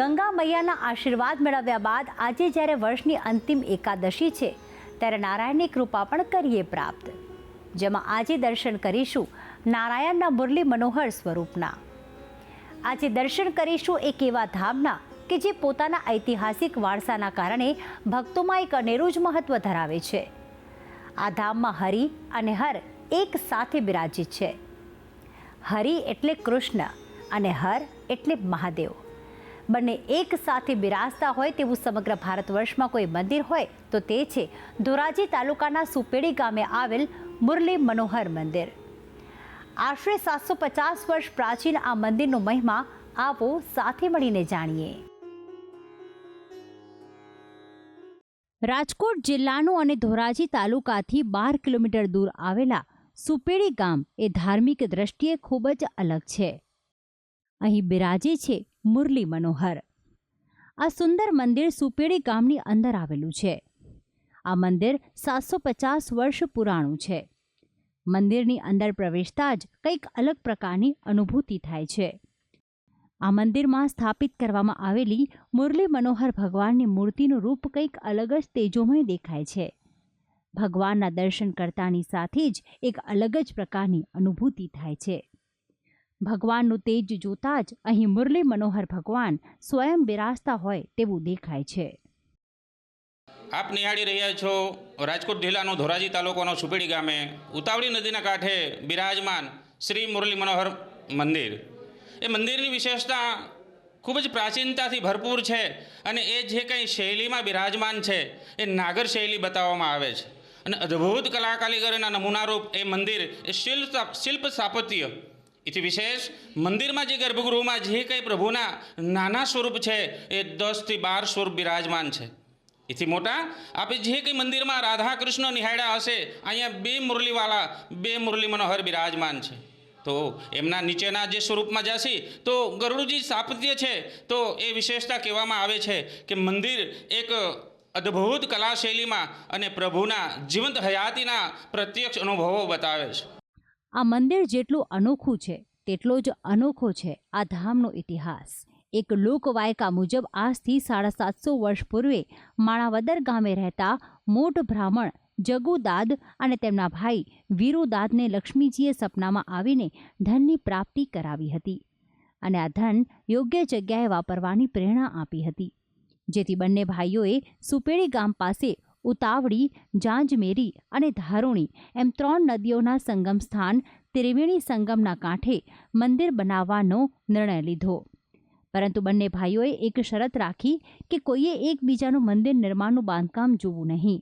ગંગા મૈયાના આશીર્વાદ મેળવ્યા બાદ આજે જ્યારે વર્ષની અંતિમ એકાદશી છે, ત્યારે નારાયણની કૃપા પણ કરીએ પ્રાપ્ત. જેમાં આજે દર્શન કરીશું નારાયણના મુરલી મનોહર સ્વરૂપના. આજે દર્શન કરીશું એક એવા ધામના કે જે પોતાના ઐતિહાસિક વારસાના કારણે ભક્તોમાં એક અનેરું જ મહત્વ ધરાવે છે. આ ધામમાં હરિ અને હર એક સાથે બિરાજિત છે. હરિ એટલે કૃષ્ણ અને હર એટલે મહાદેવ. બંને એક સાથે બિરાજતા હોય તેવું સમગ્ર ભારત વર્ષમાં કોઈ મંદિર હોય તો તે છે ધોરાજી તાલુકાના સુપેડી ગામે આવેલ મુરલી મનોહર મંદિર. આશરે સાતસો પચાસ વર્ષ પ્રાચીન આ મંદિરનો મહિમા આવો સાથે મળીને જાણીએ. રાજકોટ જિલ્લાનું અને ધોરાજી તાલુકાથી બાર કિલોમીટર દૂર આવેલા સુપેડી ગામ એ ધાર્મિક દ્રષ્ટિએ ખૂબ જ અલગ છે. અહીં બિરાજે છે મુરલી મનોહર. આ સુંદર મંદિર સુપેડી ગામની અંદર આવેલું છે. આ મંદિર સાતસો પચાસ વર્ષ પુરાણું છે. મંદિરની અંદર પ્રવેશતા જ કંઈક અલગ પ્રકારની અનુભૂતિ થાય છે. આ મંદિરમાં સ્થાપિત કરવામાં આવેલી મુરલી મનોહર ભગવાનની મૂર્તિનું રૂપ કંઈક અલગ જ તેજોમય દેખાય છે. ભગવાનના દર્શન કરતાની સાથે જ એક અલગ જ પ્રકારની અનુભૂતિ થાય છે. ભગવાનનું તેજ જોતા જ અહીં મુરલી મનોહર ભગવાન સ્વયં બિરાજતા હોય તેવું દેખાય છે. આપ નિહાળી રહ્યા છો રાજકોટ જિલ્લાનો ધોરાજી તાલુકાનો સુપેડી ગામે. ઉતાવળી નદીના કાંઠે બિરાજમાન શ્રી મુરલી મનોહર મંદિર. એ મંદિરની વિશેષતા ખૂબ જ પ્રાચીનતાથી ભરપૂર છે અને એ જે કંઈ શૈલીમાં બિરાજમાન છે એ નાગર શૈલી બતાવવામાં આવે છે. અને અદ્ભુત કલા કારીગરીના નમૂનારૂપ એ મંદિર એ શિલ્પ શિલ્પ સ્થાપત્ય એથી વિશેષ મંદિરમાં જે ગર્ભગૃહમાં જે કંઈ પ્રભુના નાના સ્વરૂપ છે, એ દસથી બાર સ્વરૂપ બિરાજમાન છે. એથી મોટા આપણે જે કંઈ મંદિરમાં રાધા કૃષ્ણ નિહાળ્યા હશે, અહીંયા બે મુરલીવાલા, બે મુરલી મનોહર બિરાજમાન છે. તો એમના નીચેના જે સ્વરૂપમાં જશે તો ગરુડજી સ્થાપત્ય છે. તો એ વિશેષતા કહેવામાં આવે છે કે મંદિર એક અદ્ભુત કલા શૈલીમાં અને પ્રભુના જીવંત હયાતીના પ્રત્યક્ષ અનુભવો બતાવે છે. આ મંદિર જેટલું અનોખું છે, તેટલો જ અનોખો છે આ ધામનો ઇતિહાસ. એક લોકવાયકા મુજબ આજથી સાડા સાતસો વર્ષ પૂર્વે માણાવદર ગામે રહેતા મોટ બ્રાહ્મણ જગુદાદ અને તેમના ભાઈ વીરુદાદને લક્ષ્મીજીએ સપનામાં આવીને ધનની પ્રાપ્તિ કરાવી હતી અને આ ધન યોગ્ય જગ્યાએ વાપરવાની પ્રેરણા આપી હતી. જેથી બંને ભાઈઓએ સુપેડી ગામ પાસે ઉતાવળી, જાંજમેરી અને ધારુણી એમ ત્રણ નદીઓના સંગમ સ્થાન ત્રિવેણી સંગમના કાંઠે મંદિર બનાવવાનો નિર્ણય લીધો. પરંતુ બંને ભાઈઓએ એક શરત રાખી કે કોઈએ એકબીજાનું મંદિર નિર્માણનું બાંધકામ જોવું નહીં.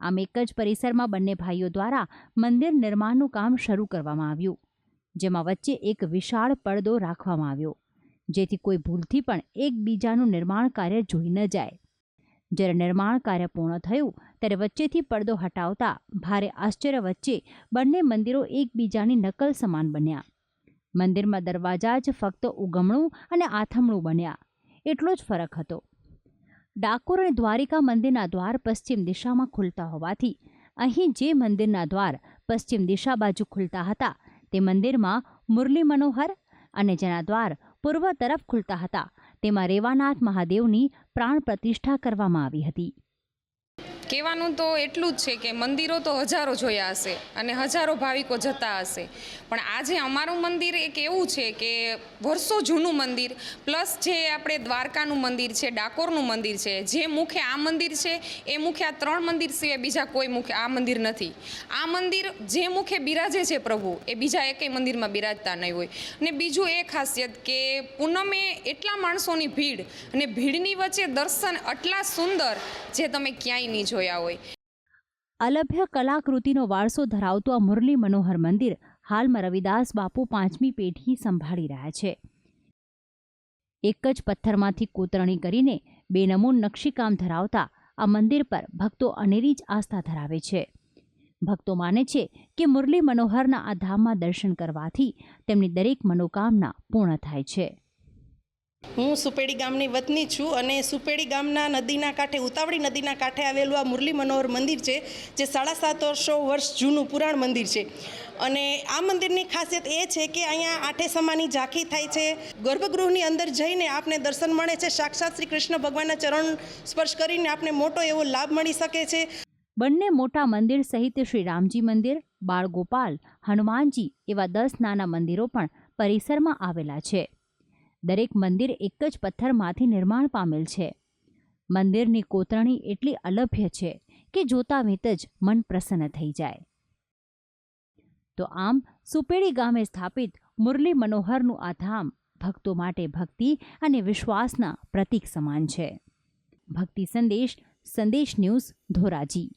આમ એક જ પરિસરમાં બંને ભાઈઓ દ્વારા મંદિર નિર્માણનું કામ શરૂ કરવામાં આવ્યું, જેમાં વચ્ચે એક વિશાળ પડદો રાખવામાં આવ્યો, જેથી કોઈ ભૂલથી પણ એકબીજાનું નિર્માણ કાર્ય જોઈ ન જાય. જ્યારે નિર્માણ કાર્ય પૂર્ણ થયું ત્યારે વચ્ચેથી પડદો હટાવતા ભારે આશ્ચર્ય વચ્ચે બંને મંદિરો એકબીજાની નકલ સમાન બન્યા. મંદિરમાં દરવાજા જ ફક્ત ઉગમણું અને આથમણું બન્યા. એટલો જ ફરક હતો. ડાકોર અને દ્વારિકા મંદિરના દ્વાર પશ્ચિમ દિશામાં ખુલતા હોવાથી અહીં જે મંદિરના દ્વાર પશ્ચિમ દિશા બાજુ ખુલતા હતા તે મંદિરમાં મુરલી મનોહર અને જેના દ્વાર પૂર્વ તરફ ખુલતા હતા તેમાં રેવાનાથ મહાદેવની પ્રાણ પ્રતિષ્ઠા કરવામાં આવી હતી. કહેવાનું તો એટલું જ છે કે મંદિરો તો હજારો જોયા હશે અને હજારો ભાવિકો જતા હશે. પણ આજે અમારું મંદિર એક એવું છે કે વર્ષો જૂનું મંદિર, પ્લસ જે આપણે દ્વારકાનું મંદિર છે, ડાકોરનું મંદિર છે, જે મુખે આ મંદિર છે, એ મુખે આ ત્રણ મંદિર સિવાય બીજા કોઈ મુખે આ મંદિર નથી. આ મંદિર જે મુખે બિરાજે છે પ્રભુ, એ બીજા એકેય મંદિરમાં બિરાજતા નહીં હોય. અને બીજું એ ખાસિયત કે પૂનમે એટલા માણસોની ભીડ અને ભીડની વચ્ચે દર્શન આટલા સુંદર, જે તમે ક્યાંય નહીં જોયા હોય. અલભ્ય કલાકૃતિનો વારસો ધરાવતું આ મુરલી મનોહર મંદિર હાલમાં રવિદાસ બાપુ પાંચમી પેઢી સંભાળી રહ્યા છે. એક જ પથ્થરમાંથી કોતરણી કરીને બેનમૂન નકશીકામ ધરાવતા આ મંદિર પર ભક્તો અનેરી જ આસ્થા ધરાવે છે. ભક્તો માને છે કે મુરલી મનોહરના આ ધામમાં દર્શન કરવાથી તેમની દરેક મનોકામના પૂર્ણ થાય છે. હું સુપેડી ગામની વતની છું અને સુપેડી ગામના નદીના કાંઠે, ઉતાવળી નદીના કાંઠે આવેલું આ મુરલી મનોહર મંદિર છે, જે સાડા સાતસો વર્ષ જૂનું પુરાણ મંદિર છે. અને આ મંદિરની ખાસિયત એ છે કે અહીંયા આઠે સમાની ઝાંખી થાય છે. ગર્ભગૃહની અંદર જઈને આપને દર્શન મળે છે. સાક્ષાત શ્રી કૃષ્ણ ભગવાનના ચરણ સ્પર્શ કરીને આપને મોટો એવો લાભ મળી શકે છે. બંને મોટા મંદિર સહિત શ્રી રામજી મંદિર, બાળગોપાલ, હનુમાનજી એવા દસ નાના મંદિરો પણ પરિસરમાં આવેલા છે. દરેક મંદિર એક જ પથ્થરમાંથી નિર્માણ પામેલ છે. મંદિરની કોતરણી એટલી અલભ્ય છે કે જોતા વેત જ મન પ્રસન્ન થઈ જાય. તો આમ સુપેડી ગામે સ્થાપિત મુરલી મનોહરનું આ ધામ ભક્તો માટે ભક્તિ અને વિશ્વાસના પ્રતીક સમાન છે. ભક્તિ સંદેશ સંદેશ ન્યૂઝ, ધોરાજી.